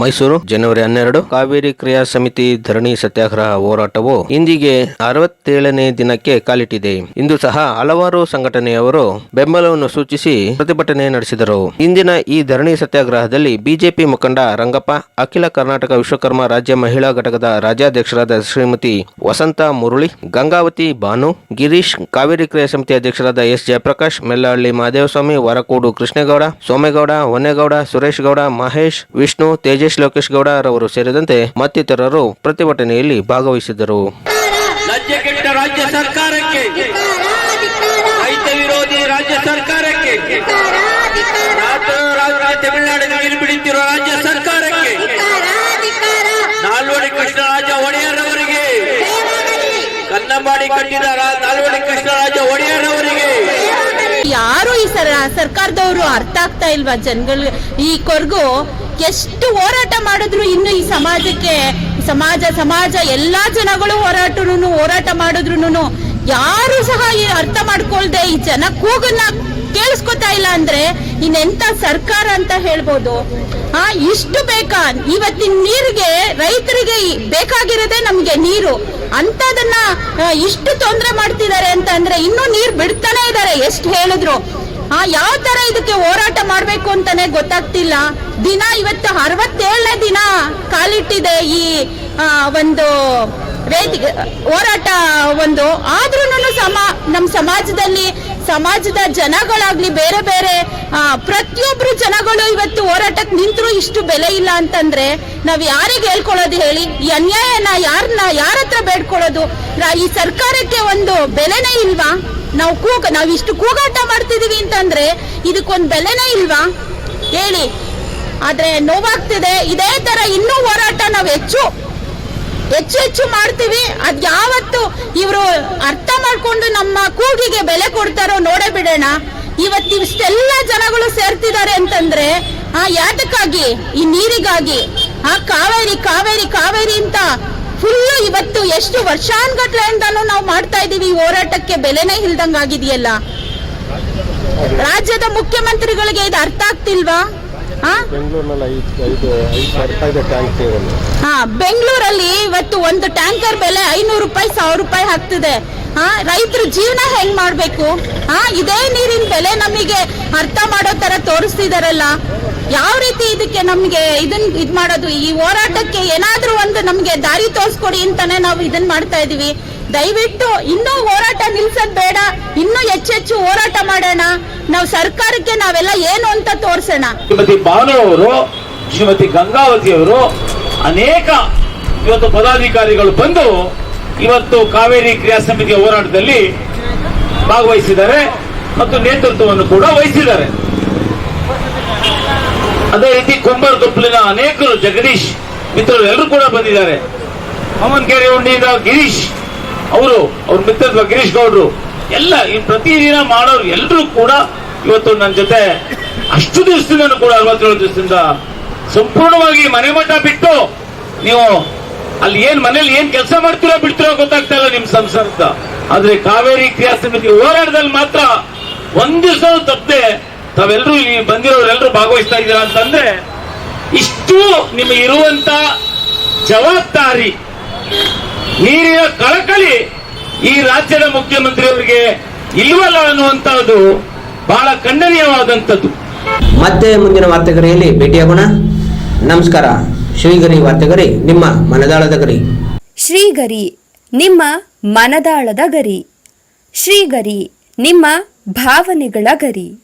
ಮೈಸೂರು, ಜನವರಿ ಹನ್ನೆರಡು, ಕಾವೇರಿ ಕ್ರಿಯಾ ಸಮಿತಿ ಧರಣಿ ಸತ್ಯಾಗ್ರಹ ಹೋರಾಟವು ಇಂದಿಗೆ ಅರವತ್ತೇಳನೇ ದಿನಕ್ಕೆ ಕಾಲಿಟ್ಟಿದೆ. ಇಂದು ಸಹ ಹಲವಾರು ಸಂಘಟನೆಯವರು ಬೆಂಬಲವನ್ನು ಸೂಚಿಸಿ ಪ್ರತಿಭಟನೆ ನಡೆಸಿದರು. ಇಂದಿನ ಈ ಧರಣಿ ಸತ್ಯಾಗ್ರಹದಲ್ಲಿ ಬಿಜೆಪಿ ಮುಖಂಡ ರಂಗಪ್ಪ, ಅಖಿಲ ಕರ್ನಾಟಕ ವಿಶ್ವಕರ್ಮ ರಾಜ್ಯ ಮಹಿಳಾ ಘಟಕದ ರಾಜ್ಯಾಧ್ಯಕ್ಷರಾದ ಶ್ರೀಮತಿ ವಸಂತ ಮುರುಳಿ, ಗಂಗಾವತಿ ಭಾನು ಗಿರೀಶ್, ಕಾವೇರಿ ಕ್ರಿಯಾ ಸಮಿತಿ ಅಧ್ಯಕ್ಷರಾದ ಎಸ್ ಜಯಪ್ರಕಾಶ್ ಮೆಲ್ಲಹಳ್ಳಿ ಮಹದೇವಸ್ವಾಮಿ ವರಕೋಡು ಕೃಷ್ಣೇಗೌಡ, ಸೋಮೇಗೌಡ, ಹೊನ್ನೇಗೌಡ ಸುರೇಶ್ ಗೌಡ ಮಹೇಶ್, ವಿಷ್ಣು ತೇಜೇಶ್ ಲೋಕೇಶ್ ಗೌಡ ರವರು ಸೇರಿದಂತೆ ಮತ್ತಿತರರು ಪ್ರತಿಭಟನೆಯಲ್ಲಿ ಭಾಗವಹಿಸಿದರು ರಾಜ್ಯ ಸರ್ಕಾರಕ್ಕೆ ರೈತ ವಿರೋಧಿ ರಾಜ್ಯ ಸರ್ಕಾರಕ್ಕೆ ತಮಿಳುನಾಡಿನ ನೀರು ಬಿಡುತ್ತಿರುವ ರಾಜ್ಯ ಸರ್ಕಾರಕ್ಕೆ ನಾಲ್ವಡಿ ಕೃಷ್ಣರಾಜ ಒಡೆಯರ್ ಅವರಿಗೆ ಕನ್ನಂಬಾಡಿ ಕಟ್ಟಿದ ನಾಲ್ವಡಿ ಕೃಷ್ಣರಾಜ ಒಡೆಯರ್ ಅವರಿಗೆ ಯಾರು ಈ ಸರ ಸರ್ಕಾರದವರು ಅರ್ಥ ಆಗ್ತಾ ಇಲ್ವಾ ಜನಗಳು ಈ ಕೊರ್ಗು? ಎಷ್ಟು ಹೋರಾಟ ಮಾಡಿದ್ರು ಇನ್ನು ಈ ಸಮಾಜಕ್ಕೆ ಸಮಾಜ ಸಮಾಜ, ಎಲ್ಲಾ ಜನಗಳು ಹೋರಾಟನು ಹೋರಾಟ ಮಾಡಿದ್ರು ಯಾರು ಸಹ ಅರ್ಥ ಮಾಡ್ಕೊಳ್ದೆ ಈ ಜನ ಕೂಗನ್ನ ಕೇಳಿಸ್ಕೊತಾ ಇಲ್ಲ ಅಂದ್ರೆ ಇನ್ನೆಂತ ಸರ್ಕಾರ ಅಂತ ಹೇಳ್ಬೋದು. ಆ, ಇಷ್ಟು ಬೇಕಾ? ಇವತ್ತಿನ ನೀರಿಗೆ ರೈತರಿಗೆ ಬೇಕಾಗಿರೋದೇ ನಮ್ಗೆ ನೀರು. ಅಂತದನ್ನ ಇಷ್ಟು ತೊಂದರೆ ಮಾಡ್ತಿದ್ದಾರೆ ಅಂತ ಅಂದ್ರೆ ಇನ್ನೂ ನೀರ್ ಬಿಡ್ತಾನೆ ಇದ್ದಾರೆ. ಎಷ್ಟು ಹೇಳಿದ್ರು. ಆ ಯಾವ ತರ ಇದಕ್ಕೆ ಹೋರಾಟ ಮಾಡ್ಬೇಕು ಅಂತಾನೆ ಗೊತ್ತಾಗ್ತಿಲ್ಲ. ದಿನ ಇವತ್ತು ಅರವತ್ತೇಳನೇ ದಿನ ಕಾಲಿಟ್ಟಿದೆ ಈ ಒಂದು ವೇದಿಕೆ, ಹೋರಾಟ ಒಂದು. ಆದ್ರೂ ಸಮ ನಮ್ಮ ಸಮಾಜದಲ್ಲಿ ಸಮಾಜದ ಜನಗಳಾಗ್ಲಿ ಬೇರೆ ಬೇರೆ ಪ್ರತಿಯೊಬ್ಬರು ಜನಗಳು ಇವತ್ತು ಹೋರಾಟಕ್ಕೆ ನಿಂತರೂ ಇಷ್ಟು ಬೆಲೆ ಇಲ್ಲ ಅಂತಂದ್ರೆ ನಾವ್ ಯಾರಿಗೆ ಹೇಳ್ಕೊಳ್ಳೋದು ಹೇಳಿ? ಈ ಅನ್ಯಾಯನ ಯಾರನ್ನ ಯಾರ ಹತ್ರ ಬೇಡ್ಕೊಳ್ಳೋದು? ಈ ಸರ್ಕಾರಕ್ಕೆ ಒಂದು ಬೆಲೆನೇ ಇಲ್ವಾ? ನಾವು ಕೂಗ ನಾವು ಇಷ್ಟು ಕೂಗಾಟ ಮಾಡ್ತಿದೀವಿ ಅಂತಂದ್ರೆ ಇದಕ್ಕೊಂದು ಬೆಲೆನೇ ಇಲ್ವಾ? ಹೇಳಿ. ಆದ್ರೆ ನೋವಾಗ್ತಿದೆ. ಇದೇ ತರ ಇನ್ನೂ ಹೋರಾಟ ನಾವು ಹೆಚ್ಚು ಹೆಚ್ಚು ಹೆಚ್ಚು ಮಾಡ್ತೀವಿ. ಅದ್ ಯಾವತ್ತು ಇವರು ಅರ್ಥ ಮಾಡ್ಕೊಂಡು ನಮ್ಮ ಕೂಗಿಗೆ ಬೆಲೆ ಕೊಡ್ತಾರೋ ನೋಡೇ ಬಿಡೋಣ. ಇವತ್ತು ಇಷ್ಟೆಲ್ಲ ಜನಗಳು ಸೇರ್ತಿದ್ದಾರೆ ಅಂತಂದ್ರೆ, ಆ ಯಾತಕ್ಕಾಗಿ, ಈ ನೀರಿಗಾಗಿ, ಆ ಕಾವೇರಿ ಕಾವೇರಿ ಕಾವೇರಿ ಅಂತ ಫುಲ್ಲು ಇವತ್ತು ಎಷ್ಟು ವರ್ಷಾನ್ಗಟ್ಲೆಯಿಂದಲೂ ನಾವು ಮಾಡ್ತಾ ಇದೀವಿ ಈ ಹೋರಾಟಕ್ಕೆ ಬೆಲೆನೇ ಇಲ್ದಂಗಾಗಿದೆಯಲ್ಲ. ರಾಜ್ಯದ ಮುಖ್ಯಮಂತ್ರಿಗಳಿಗೆ ಇದು ಅರ್ಥ ಆಗ್ತಿಲ್ವಾ? ಹಾ ಬೆಂಗಳೂರಲ್ಲಿ ಇವತ್ತು ಒಂದು ಟ್ಯಾಂಕರ್ ಬೆಲೆ ಐನೂರು ರೂಪಾಯಿ ಸಾವಿರ ರೂಪಾಯಿ ಆಗ್ತಿದೆ. ಹಾ ರೈತರು ಜೀವನ ಹೆಂಗ್ ಮಾಡ್ಬೇಕು? ಹಾ ಇದೇ ನೀರಿನ ಬೆಲೆ ನಮಗೆ ತೋರಿಸ್ತಿದಾರಲ್ಲ, ಯಾವ ರೀತಿ ಇದಕ್ಕೆ ನಮ್ಗೆ ಇದನ್ ಇದ್ ಮಾಡೋದು? ಈ ಹೋರಾಟಕ್ಕೆ ಏನಾದ್ರೂ ಒಂದು ನಮ್ಗೆ ದಾರಿ ತೋರಿಸ್ಕೊಡಿ ಅಂತಾನೆ ನಾವು ಇದನ್ ಮಾಡ್ತಾ ಇದೀವಿ. ದಯವಿಟ್ಟು ಇನ್ನೂ ಹೋರಾಟ ನಿಲ್ಸದ್ ಬೇಡ, ಇನ್ನೂ ಹೆಚ್ಚೆಚ್ಚು ಹೋರಾಟ ಮಾಡೋಣ. ನಾವು ಸರ್ಕಾರಕ್ಕೆ ನಾವೆಲ್ಲ ಏನು ಅಂತ ತೋರ್ಸೋಣ. ಶ್ರೀಮತಿ ಬಾನು ಅವರು ಶ್ರೀಮತಿ ಗಂಗಾವತಿ ಅವರು ಅನೇಕ ಇವತ್ತು ಪದಾಧಿಕಾರಿಗಳು ಬಂದು ಇವತ್ತು ಕಾವೇರಿ ಕ್ರಿಯಾ ಸಮಿತಿಯ ಹೋರಾಟದಲ್ಲಿ ಭಾಗವಹಿಸಿದ್ದಾರೆ ಮತ್ತು ನೇತೃತ್ವವನ್ನು ಕೂಡ ವಹಿಸಿದ್ದಾರೆ. ಅದೇ ರೀತಿ ಕುಂಬರ್ ತುಪ್ಲಿನ ಅನೇಕರು ಜಗದೀಶ್ ಮಿತ್ರರು ಎಲ್ಲರೂ ಕೂಡ ಬಂದಿದ್ದಾರೆ. ಅಮ್ಮನಕೆರೆ ಉಂಡಿಯಿಂದ ಗಿರೀಶ್ ಅವರು, ಅವ್ರ ಮಿತ್ರತ್ವ ಗಿರೀಶ್ ಗೌಡ್ರು, ಎಲ್ಲ ಪ್ರತಿದಿನ ಮಾಡೋರು ಎಲ್ಲರೂ ಕೂಡ ಇವತ್ತು ನನ್ನ ಜೊತೆ ಅಷ್ಟು ದಿವಸದಿಂದ ಕೂಡ ಅರವತ್ತೇಳು ದಿವಸದಿಂದ ಸಂಪೂರ್ಣವಾಗಿ ಮನೆ ಮಠ ಬಿಟ್ಟು ನೀವು ಅಲ್ಲಿ ಏನ್ ಮನೇಲಿ ಏನ್ ಕೆಲಸ ಮಾಡ್ತೀರೋ ಬಿಡ್ತಿರೋ ಗೊತ್ತಾಗ್ತಾ ಇಲ್ಲ ನಿಮ್ ಸಂಸಾರದ ಆದ್ರೆ ಕಾವೇರಿ ಕ್ರಿಯಾ ಸಮಿತಿ ಹೋರಾಟದಲ್ಲಿ ಮಾತ್ರ ಒಂದ್ ದಿವಸ ತಪ್ಪದೆ ತಾವೆಲ್ಲರೂ ಇಲ್ಲಿ ಬಂದಿರೋರೆಲ್ಲರೂ ಭಾಗವಹಿಸ್ತಾ ಇದ್ದೀರಾ ಅಂತಂದ್ರೆ ಇಷ್ಟು ನಿಮಗೆ ಇರುವಂತ ಜವಾಬ್ದಾರಿ ನೀರಿನ ಕಳಕಳಿ ಈ ರಾಜ್ಯದ ಮುಖ್ಯಮಂತ್ರಿಯವರಿಗೆ ಇಲ್ವಲ್ಲ ಅನ್ನುವಂತಹದ್ದು ಬಹಳ ಖಂಡನೀಯವಾದಂಥದ್ದು. ಮತ್ತೆ ಮುಂದಿನ ವಾರ್ತೆಗರಿಯಲ್ಲಿ ಭೇಟಿಯಾಗೋಣ. ನಮಸ್ಕಾರ. ಶ್ರೀಗರಿ ವಾರ್ತೆಗರಿ ನಿಮ್ಮ ಮನದಾಳದ ಗರಿ. ಶ್ರೀಗರಿ ನಿಮ್ಮ ಮನದಾಳದ ಗರಿ. ಶ್ರೀಗರಿ ನಿಮ್ಮ ಭಾವನೆಗಳ ಗರಿ.